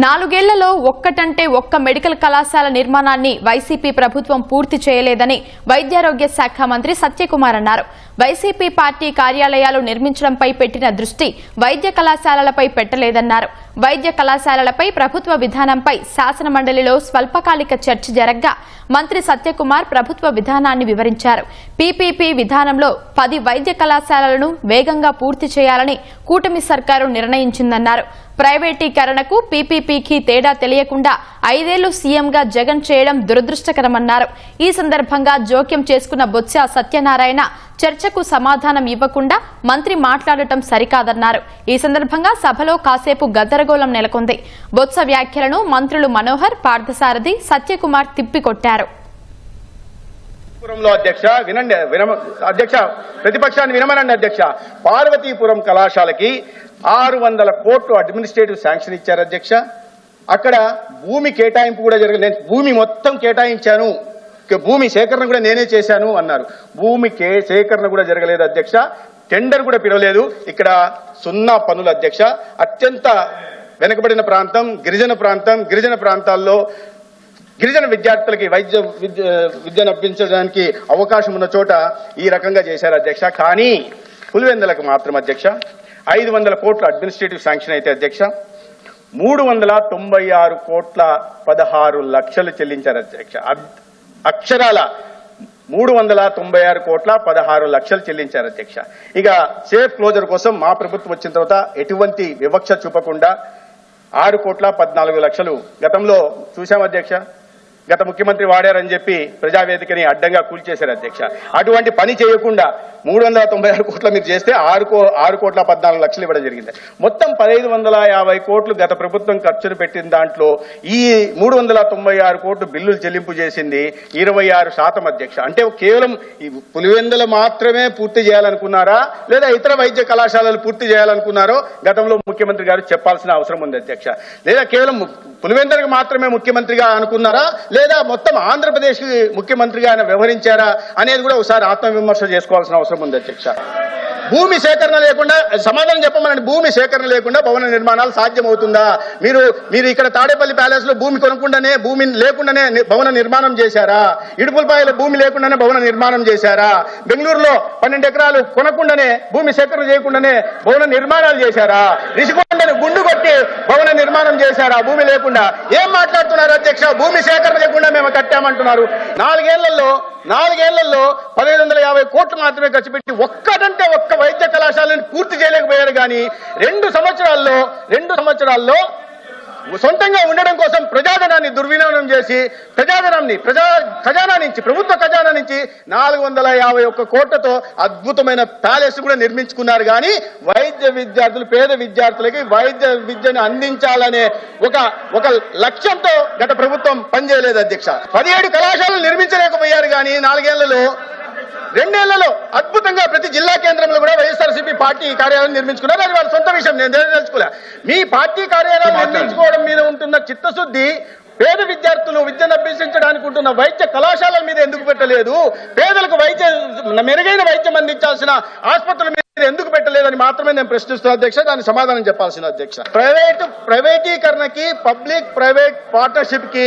నాలుగేళ్ళలో ఒక్కటంటే ఒక్క మెడికల్ కళాశాల నిర్మాణాన్ని వైసీపీ ప్రభుత్వం పూర్తి చేయలేదని వైద్యారోగ్య శాఖ మంత్రి సత్యకుమార్ అన్నారు. వైసీపీ పార్టీ కార్యాలయాలు నిర్మించడంపై పెట్టిన దృష్టి వైద్య కళాశాలలపై పెట్టలేదన్నారు. వైద్య కళాశాలలపై ప్రభుత్వ విధానంపై శాసనమండలిలో స్వల్పకాలిక చర్చ జరగ్గా మంత్రి సత్యకుమార్ ప్రభుత్వ విధానాన్ని వివరించారు. పీపీపీ విధానంలో పది వైద్య కళాశాలలను వేగంగా పూర్తి చేయాలని కూటమి సర్కారు నిర్ణయించిందన్నారు. ప్రైవేటీకరణకు పీపీపీకి తేడా తెలియకుండా ఐదేళ్ళు సీఎంగా జగన్ చేయడం దురదృష్టకరమన్నారు. ఈ సందర్భంగా జోక్యం చేసుకున్న బొత్స సత్యనారాయణ చర్చకు సమాధానం ఇవ్వకుండా మంత్రి మాట్లాడటం సరికాదన్నారు. ఈ సందర్భంగా సభలో కాసేపు గద్దరగోళం నెలకొంది. బొత్స వ్యాఖ్యలను మంత్రులు మనోహర్ పార్థసారథి సత్యకుమార్ తిప్పికొట్టారు. పురంలో అధ్యక్ష వినండి వినమ అధ్యక్ష ప్రతిపక్షాన్ని వినమనండి అధ్యక్ష. పార్వతీపురం కళాశాలకి ఆరు వందల కోట్లు అడ్మినిస్ట్రేటివ్ శాంక్షన్ ఇచ్చారు అధ్యక్ష. అక్కడ భూమి కేటాయింపు కూడా జరగలేదు నేను భూమి మొత్తం కేటాయించాను. భూమి సేకరణ కూడా నేనే చేశాను అన్నారు. భూమి సేకరణ కూడా జరగలేదు అధ్యక్ష. టెండర్ కూడా పిలవలేదు. ఇక్కడ సున్నా పనులు అధ్యక్ష. అత్యంత వెనుకబడిన ప్రాంతం గిరిజన ప్రాంతం. గిరిజన ప్రాంతాల్లో గిరిజన విద్యార్థులకి వైద్య విద్య విద్యను అభ్యసించడానికి అవకాశం ఉన్న చోట ఈ రకంగా చేశారు అధ్యక్ష. కానీ పులివెందులకు మాత్రం అధ్యక్ష ఐదు వందల కోట్ల అడ్మినిస్ట్రేటివ్ శాంక్షన్ అయితే అధ్యక్ష. మూడు వందల తొంభై ఆరు కోట్ల పదహారు లక్షలు చెల్లించారు అధ్యక్ష. అక్షరాల మూడు వందల తొంభై ఆరు కోట్ల పదహారు లక్షలు చెల్లించారు అధ్యక్ష. ఇక సేఫ్ క్లోజర్ కోసం మా ప్రభుత్వం వచ్చిన తర్వాత ఎటువంటి వివక్ష చూపకుండా ఆరు కోట్ల పద్నాలుగు లక్షలు గతంలో చూశాం అధ్యక్ష. గత ముఖ్యమంత్రి వాడారని చెప్పి ప్రజావేదికని అడ్డంగా కూల్చేశారు అధ్యక్ష. అటువంటి పని చేయకుండా మూడు వందల తొంభై ఆరు కోట్ల మీరు చేస్తే ఆరు కో ఆరు కోట్ల పద్నాలుగు లక్షలు ఇవ్వడం జరిగింది. మొత్తం పదహైదు వందల యాభై కోట్లు గత ప్రభుత్వం ఖర్చును పెట్టిన దాంట్లో ఈ మూడు వందల తొంభై ఆరు కోట్లు బిల్లులు చెల్లింపు చేసింది ఇరవై ఆరు శాతం అధ్యక్ష. అంటే కేవలం పులివెందులు మాత్రమే పూర్తి చేయాలనుకున్నారా? లేదా ఇతర వైద్య కళాశాలలు పూర్తి చేయాలనుకున్నారో? గతంలో ముఖ్యమంత్రి గారు చెప్పాల్సిన అవసరం ఉంది అధ్యక్ష. లేదా కేవలం పులివెందులకు మాత్రమే ముఖ్యమంత్రిగా అనుకున్నారా? లేదా మొత్తం ఆంధ్రప్రదేశ్ ముఖ్యమంత్రిగా ఆయన వ్యవహరించారా అనేది కూడా ఒకసారి ఆత్మవిమర్శ చేసుకోవాల్సిన అవసరం ఉంది అధ్యక్ష. భూమి సేకరణ లేకుండా సమాధానం చెప్పమనండి భూమి సేకరణ లేకుండా భవన నిర్మాణాలు సాధ్యమవుతుందా? మీరు మీరు ఇక్కడ తాడేపల్లి ప్యాలెస్లో భూమి కొనకుండానే భూమి లేకుండానే భవన నిర్మాణం చేశారా? ఇడుపులపాయల భూమి లేకుండానే భవన నిర్మాణం చేశారా? బెంగళూరులో పన్నెండు ఎకరాలు కొనకుండానే భూమి సేకరణ చేయకుండానే భవన నిర్మాణాలు చేశారా? రిషికొండను గుండు కొట్టి భవన నిర్మాణం చేశారా భూమి లేకుండా ఏం మాట్లాడుతున్నారు అధ్యక్ష? భూమి సేకరణ లేకుండా మేము కట్టామంటున్నారు. నాలుగేళ్ళలో నాలుగేళ్ళలో పదిహేను వందల యాభై కోట్లు మాత్రమే ఖర్చు పెట్టి ఒక్కటంటే ఒక్క వైద్య కళాశాలను పూర్తి చేయలేకపోయారు కానీ రెండు సంవత్సరాల్లో రెండు సంవత్సరాల్లో సొంతంగా ఉండడం కోసం ప్రజాధనాన్ని దుర్వినియోగం చేసి ప్రజాధనాన్ని ప్రజా ఖజానా నుంచి ప్రభుత్వ ఖజానా నుంచి నాలుగు వందల యాభై ఒక్క కోట్లతో అద్భుతమైన ప్యాలెస్ కూడా నిర్మించుకున్నారు. కానీ వైద్య విద్యార్థులు పేద విద్యార్థులకి వైద్య విద్యను అందించాలనే ఒక ఒక లక్ష్యంతో గత ప్రభుత్వం పనిచేయలేదు అధ్యక్ష. పదిహేడు కళాశాలలు నిర్మించలేకపోయారు. కానీ నాలుగేళ్ళలో రెండేళ్ళలో అద్భుతంగా ప్రతి జిల్లా కేంద్రంలో కూడా వైఎస్ఆర్సీపీ పార్టీ కార్యాలయం నిర్మించుకున్నారు. అది వాళ్ళ సొంత విషయం నేను తెలుసుకోలే. మీ పార్టీ కార్యాలయం నిర్మించుకోవడం మీద ఉంటున్న చిత్తశుద్ధి పేద విద్యార్థులు విద్యను అభ్యసించడానికి ఉంటున్న వైద్య కళాశాలల మీద ఎందుకు పెట్టలేదు? పేదలకు వైద్య మెరుగైన వైద్యం అందించాల్సిన ఆసుపత్రుల మీద ఎందుకు పెట్టలేదని మాత్రమే నేను ప్రశ్నిస్తున్నా అధ్యక్ష దానికి సమాధానం చెప్పాల్సిన అధ్యక్ష. ప్రైవేట్ ప్రైవేటీకరణకి పబ్లిక్ ప్రైవేట్ పార్ట్నర్షిప్కి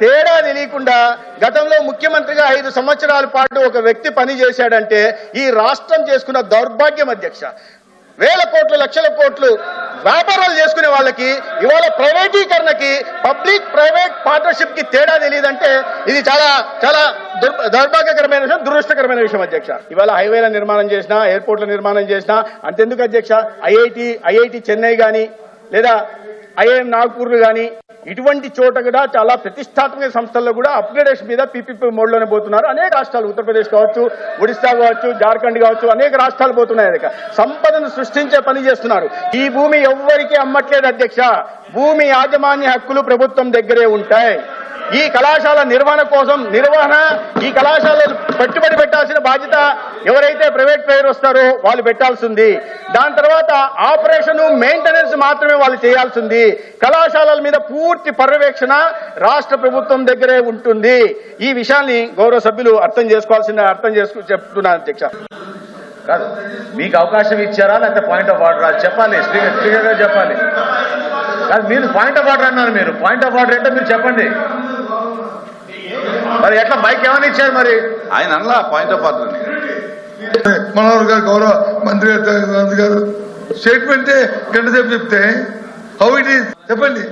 తేడా తెలియకుండా గతంలో ముఖ్యమంత్రిగా ఐదు సంవత్సరాల పాటు ఒక వ్యక్తి పని చేశాడంటే ఈ రాష్ట్రం చేసుకున్న దౌర్భాగ్యం అధ్యక్ష. వేల కోట్లు లక్షల కోట్లు వ్యాపారాలు చేసుకునే వాళ్ళకి ఇవాళ ప్రైవేటీకరణకి పబ్లిక్ ప్రైవేట్ పార్ట్నర్షిప్కి తేడా తెలియదంటే ఇది చాలా చాలా దౌర్భాగ్యకరమైన విషయం దురదృష్టకరమైన విషయం అధ్యక్ష. ఇవాళ హైవేల నిర్మాణం చేసినా ఎయిర్పోర్ట్ల నిర్మాణం చేసినా అంతెందుకు అధ్యక్ష? ఐఐటి ఐఐటి చెన్నై గాని లేదా ఐఐఎం నాగ్పూర్లు కానీ ఇటువంటి చోట కూడా చాలా ప్రతిష్టాత్మక సంస్థల్లో కూడా అప్గ్రేడేషన్ మీద పీపీపీ మోడ్లోనే పోతున్నారు. అనేక రాష్ట్రాలు ఉత్తరప్రదేశ్ కావచ్చు ఒడిశా కావచ్చు జార్ఖండ్ కావచ్చు అనేక రాష్ట్రాలు పోతున్నాయి అధ్యక్ష సంపదను సృష్టించే పని చేస్తున్నారు. ఈ భూమి ఎవ్వరికీ అమ్మట్లేదు అధ్యక్ష. భూమి యాజమాన్య హక్కులు ప్రభుత్వం దగ్గరే ఉంటాయి. ఈ కళాశాల నిర్వహణ కోసం నిర్వహణ ఈ కళాశాలలు పెట్టుబడి బాధ్యత ఎవరైతే ప్రైవేట్ ప్లేయర్ వస్తారో వాళ్ళు పెట్టాల్సింది. దాని తర్వాత ఆపరేషన్ మెయింటెనెన్స్ మాత్రమే వాళ్ళు చేయాల్సింది. కళాశాలల మీద పూర్తి పర్యవేక్షణ రాష్ట్ర ప్రభుత్వం దగ్గరే ఉంటుంది. ఈ విషయాన్ని గౌరవ సభ్యులు అర్థం చేసుకోవాల్సిన అర్థం చేసుకు చెప్తున్నాను అధ్యక్ష. కాదు మీకు అవకాశం ఇచ్చారా? లేకపోతే పాయింట్ ఆఫ్ ఆర్డర్ చెప్పాలి స్పీకర్ చెప్పాలి. కాదు, మీరు పాయింట్ ఆఫ్ ఆర్డర్ అన్నారు మీరు. పాయింట్ ఆఫ్ ఆర్డర్ అంటే మీరు చెప్పండి. మరి ఎట్లా మైక్ ఏమని ఇచ్చారు మరి? ఆయన అనలా పాయింట్ ఆఫ్ ఆర్డర్ మనోహర్ గారు గౌరవ మంత్రి గారు స్టేట్మెంటే గంట సేపు చెప్తే హౌ ఇట్ ఈస్ చెప్పండి.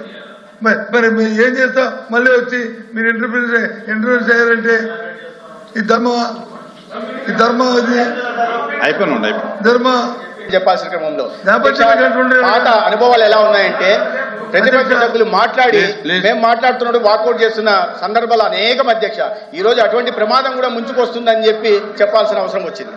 మరి మరి ఏం చేస్తాం? మళ్ళీ వచ్చి మీరు ఇంటర్వ్యూ ఇంటర్వ్యూ చేయాలంటే ఈ ధర్మ ఈ ధర్మ అయిపోయినండి అయిపోయి ధర్మ. చెప్పాల్సిన క్రమంలో. పాత అనుభవాలు ఎలా ఉన్నాయంటే ప్రతిపక్ష. సభ్యులు మాట్లాడి. మేము మాట్లాడుతున్నట్టు వాకౌట్ చేస్తున్న సందర్భాలు అనేకం అధ్యక్ష ఈ రోజు అటువంటి ప్రమాదం కూడా ముంచుకొస్తుందని చెప్పి చెప్పాల్సిన అవసరం వచ్చింది